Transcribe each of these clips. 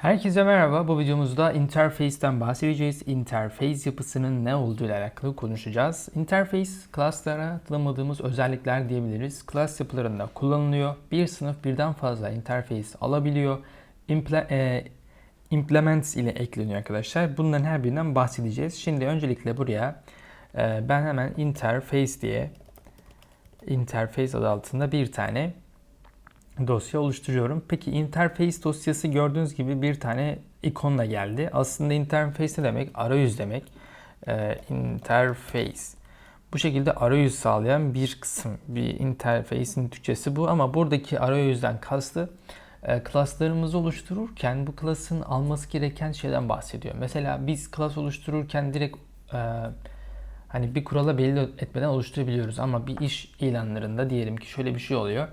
Herkese merhaba. Bu videomuzda interface'ten bahsedeceğiz. Interface yapısının ne olduğu ile alakalı konuşacağız. Interface, class'lara tanımadığımız özellikler diyebiliriz. Class yapılarında kullanılıyor. Bir sınıf birden fazla interface alabiliyor. Imple e, implements ile ekleniyor arkadaşlar. Bunların her birinden bahsedeceğiz. Şimdi öncelikle buraya e, ben hemen interface diye interface adı altında bir tane dosya oluşturuyorum. Peki interface dosyası gördüğünüz gibi bir tane ikonla geldi. Aslında interface ne demek? Arayüz demek. Ee, interface. Bu şekilde arayüz sağlayan bir kısım. Bir interface'in Türkçesi bu ama buradaki arayüzden kastı e, klaslarımızı oluştururken bu klasın alması gereken şeyden bahsediyor. Mesela biz klas oluştururken direkt e, hani bir kurala belli etmeden oluşturabiliyoruz ama bir iş ilanlarında diyelim ki şöyle bir şey oluyor.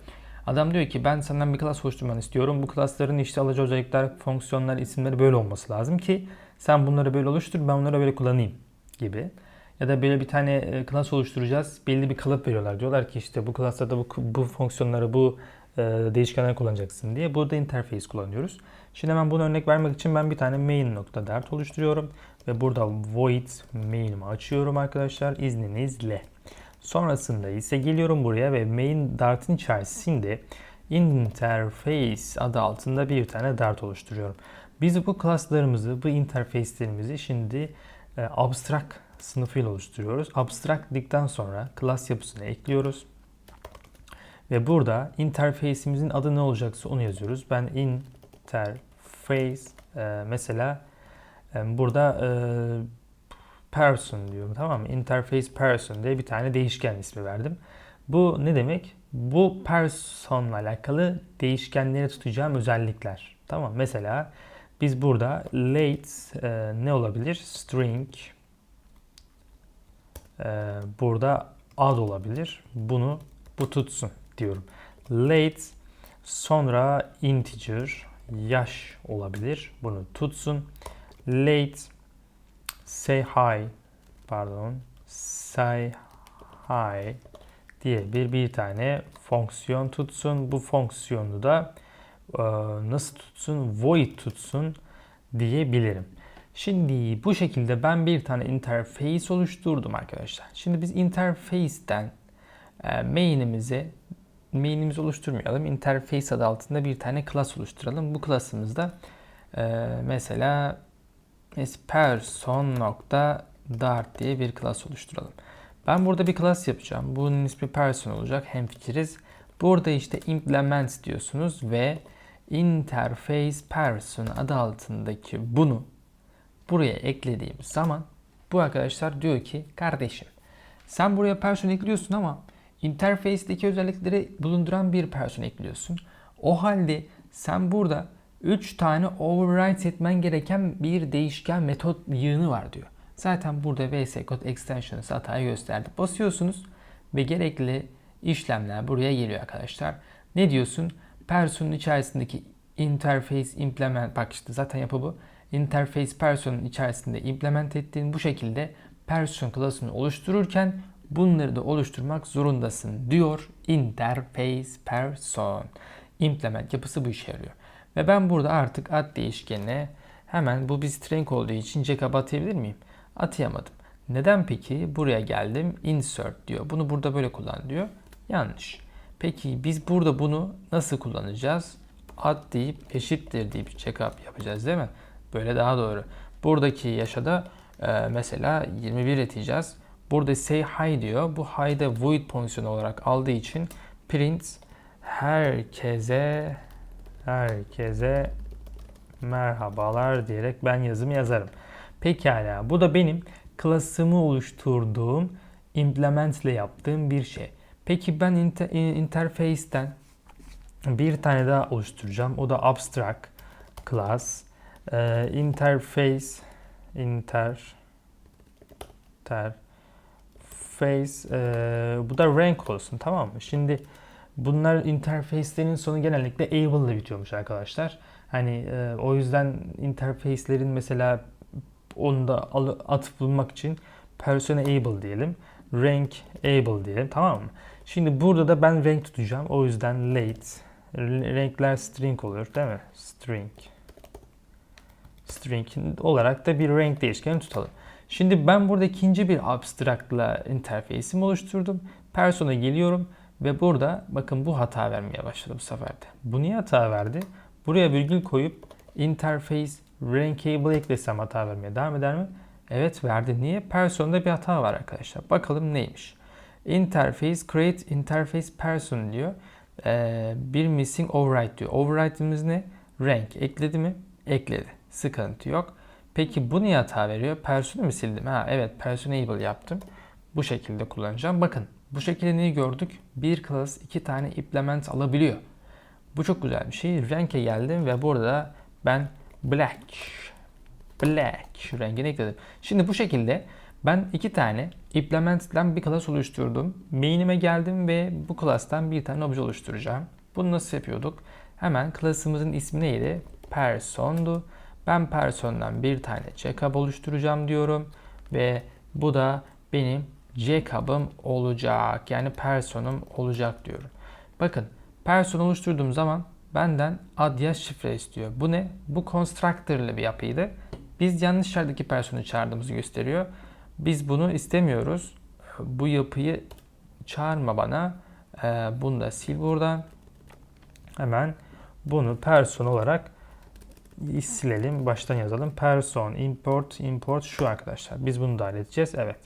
Adam diyor ki ben senden bir klas oluşturmanı istiyorum. Bu klasların işte alıcı özellikler, fonksiyonlar, isimleri böyle olması lazım ki sen bunları böyle oluştur ben bunları böyle kullanayım gibi. Ya da böyle bir tane klas oluşturacağız. Belli bir kalıp veriyorlar. Diyorlar ki işte bu klasta da bu, bu fonksiyonları, bu e, değişkenleri kullanacaksın diye. Burada interface kullanıyoruz. Şimdi hemen bunu örnek vermek için ben bir tane main nokta dart oluşturuyorum. Ve burada void main'imi açıyorum arkadaşlar izninizle. Sonrasında ise geliyorum buraya ve main dart'ın içerisinde interface adı altında bir tane dart oluşturuyorum. Biz bu klaslarımızı, bu interface'lerimizi şimdi e, abstract sınıfıyla oluşturuyoruz. Abstract dedikten sonra class yapısını ekliyoruz. Ve burada interface'imizin adı ne olacaksa onu yazıyoruz. Ben interface e, mesela e, burada e, person diyorum tamam mı? Interface person diye bir tane değişken ismi verdim. Bu ne demek? Bu personla alakalı değişkenleri tutacağım özellikler. Tamam Mesela biz burada late e, ne olabilir? String e, burada ad olabilir. Bunu bu tutsun diyorum. Late sonra integer yaş olabilir. Bunu tutsun. Late say hi pardon say hi diye bir bir tane fonksiyon tutsun. Bu fonksiyonu da e, nasıl tutsun? Void tutsun diyebilirim. Şimdi bu şekilde ben bir tane interface oluşturdum arkadaşlar. Şimdi biz interface'ten e, main'imizi main'imizi oluşturmayalım. Interface adı altında bir tane class oluşturalım. Bu class'ımızda e, mesela person.dart diye bir class oluşturalım. Ben burada bir class yapacağım. Bunun ismi person olacak. Hem fikiriz. Burada işte implement diyorsunuz ve interface person adı altındaki bunu buraya eklediğim zaman bu arkadaşlar diyor ki kardeşim sen buraya person ekliyorsun ama interface'deki özellikleri bulunduran bir person ekliyorsun. O halde sen burada 3 tane override etmen gereken bir değişken metot yığını var diyor. Zaten burada VS Code Extensions hatayı gösterdi. Basıyorsunuz ve gerekli işlemler buraya geliyor arkadaşlar. Ne diyorsun? Person'un içerisindeki interface implement bak işte zaten yapı bu. Interface person'un içerisinde implement ettiğin bu şekilde person klasını oluştururken bunları da oluşturmak zorundasın diyor interface person. Implement yapısı bu işe yarıyor. Ve ben burada artık at değişkenine hemen bu bir string olduğu için Jacob atayabilir miyim? Atayamadım. Neden peki? Buraya geldim. Insert diyor. Bunu burada böyle kullan diyor. Yanlış. Peki biz burada bunu nasıl kullanacağız? At deyip eşittir deyip checkup yapacağız değil mi? Böyle daha doğru. Buradaki yaşada e, mesela 21 eteceğiz. Burada say hi diyor. Bu hi de void fonksiyonu olarak aldığı için print herkese herkese merhabalar diyerek ben yazımı yazarım. Pekala bu da benim klasımı oluşturduğum implement ile yaptığım bir şey. Peki ben inter interface'ten bir tane daha oluşturacağım. O da abstract class e, interface inter interface e, bu da rank olsun tamam mı? Şimdi bunlar interface'lerin sonu genellikle able ile bitiyormuş arkadaşlar. Hani e, o yüzden interface'lerin mesela onu da atıp bulmak için persona able diyelim. Rank able diyelim tamam mı? Şimdi burada da ben rank tutacağım. O yüzden late. Renkler string oluyor değil mi? String. string olarak da bir renk değişkeni tutalım. Şimdi ben burada ikinci bir abstract'la interface'imi oluşturdum. Person'a geliyorum ve burada bakın bu hata vermeye başladı bu sefer de. Bu niye hata verdi? Buraya virgül koyup interface rankable eklesem hata vermeye devam eder mi? Evet verdi. Niye? Person'da bir hata var arkadaşlar. Bakalım neymiş? Interface create interface person diyor. Ee, bir missing override diyor. Override'imiz ne? Rank. Ekledi mi? Ekledi. Sıkıntı yok. Peki bu niye hata veriyor? Person'u mu sildim? Ha evet personable yaptım. Bu şekilde kullanacağım. Bakın bu şekilde neyi gördük? Bir class iki tane implement alabiliyor. Bu çok güzel bir şey. Rank'e geldim ve burada ben black black rengini ekledim. Şimdi bu şekilde ben iki tane implement'den bir class oluşturdum. Main'ime geldim ve bu class'tan bir tane obje oluşturacağım. Bunu nasıl yapıyorduk? Hemen class'ımızın ismi neydi? Person'du. Ben person'dan bir tane Jacob oluşturacağım diyorum. Ve bu da benim Jacob'ım olacak. Yani person'um olacak diyorum. Bakın person oluşturduğum zaman benden ad ya şifre istiyor. Bu ne? Bu constructor'lı bir yapıydı. Biz yanlış yerdeki person'u çağırdığımızı gösteriyor. Biz bunu istemiyoruz. Bu yapıyı çağırma bana. Ee, bunu da sil buradan. Hemen bunu person olarak silelim. Baştan yazalım. Person, import, import şu arkadaşlar. Biz bunu da halledeceğiz. Evet.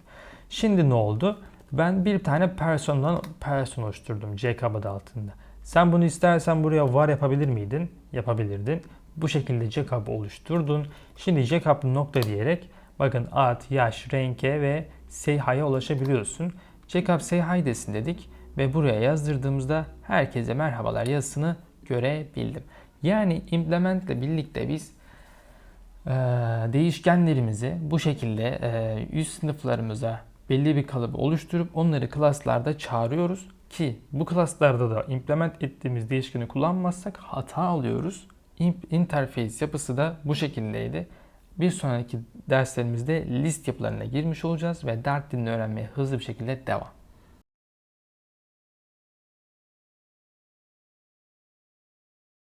Şimdi ne oldu? Ben bir tane persondan person oluşturdum. Jacob adı altında. Sen bunu istersen buraya var yapabilir miydin? Yapabilirdin. Bu şekilde Jacob oluşturdun. Şimdi Jacob nokta diyerek bakın ad, yaş, renke ve say hi'ye ulaşabiliyorsun. Jacob say hi desin dedik ve buraya yazdırdığımızda herkese merhabalar yazısını görebildim. Yani implement ile birlikte biz e, değişkenlerimizi bu şekilde e, üst sınıflarımıza belli bir kalıbı oluşturup onları klaslarda çağırıyoruz ki bu klaslarda da implement ettiğimiz değişkeni kullanmazsak hata alıyoruz. Interface yapısı da bu şekildeydi. Bir sonraki derslerimizde list yapılarına girmiş olacağız ve Dart dilini öğrenmeye hızlı bir şekilde devam.